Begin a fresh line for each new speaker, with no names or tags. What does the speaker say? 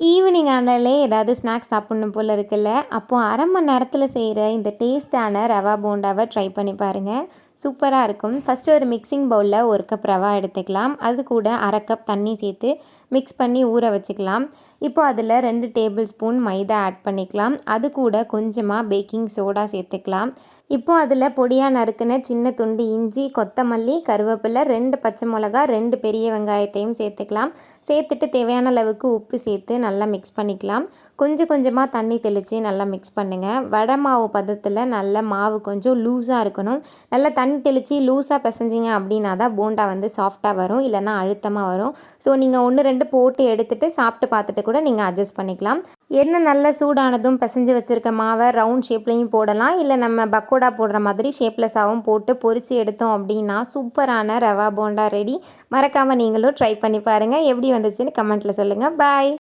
Evening ஆனாலே ஏதாவது snacks சாப்பிட்ணும் போல் இருக்குல்ல? அப்போது அரை மணி நேரத்தில் செய்கிற இந்த டேஸ்ட்டான ரவா போண்டாவை ட்ரை பண்ணி பாருங்கள் சூப்பராக இருக்கும். ஃபஸ்ட்டு ஒரு மிக்சிங் பவுலில் ஒரு கப் ரவா எடுத்துக்கலாம். அது கூட அரை கப் தண்ணி சேர்த்து மிக்ஸ் பண்ணி ஊற வச்சுக்கலாம். இப்போ அதில் ரெண்டு டேபிள் ஸ்பூன் மைதா ஆட் பண்ணிக்கலாம். அது கூட கொஞ்சமாக பேக்கிங் சோடா சேர்த்துக்கலாம். இப்போ அதில் பொடியாக நறுக்குன சின்ன துண்டு இஞ்சி கொத்தமல்லி கருவேப்பிலை ரெண்டு பச்சை மிளகா ரெண்டு பெரிய வெங்காயத்தையும் சேர்த்துக்கலாம். சேர்த்துட்டு தேவையான அளவுக்கு உப்பு சேர்த்து நல்லா மிக்ஸ் பண்ணிக்கலாம். கொஞ்சம் கொஞ்சமாக தண்ணி தெளித்து நல்லா மிக்ஸ் பண்ணுங்கள் வடை மாவு பதத்தில் நல்ல மாவு கொஞ்சம் லூஸாக இருக்கணும். நல்லா தண்ணி தெளித்து லூஸாக பிசைஞ்சிங்க அப்படின்னா தான் போண்டா வந்து சாஃப்டாக வரும். இல்லைனா அழுத்தமாக வரும். ஸோ நீங்கள் ஒன்று ரெண்டு போட்டு எடுத்துகிட்டு சாப்பிட்டு பார்த்துட்டு கூட நீங்கள் அட்ஜஸ்ட் பண்ணிக்கலாம். என்ன நல்ல சூடானதும் பிசைஞ்சு வச்சுருக்க மாவை ரவுண்ட் ஷேப்லேயும் போடலாம். இல்லை நம்ம பக்கோடா போடுற மாதிரி ஷேப்லெஸ்ஸாகவும் போட்டு பொரித்து எடுத்தோம் அப்படின்னா சூப்பரான ரவா போண்டா ரெடி மறக்காமல் நீங்களும் ட்ரை பண்ணி பாருங்கள் எப்படி வந்துச்சுன்னு கமெண்ட்டில் சொல்லுங்கள் பாய்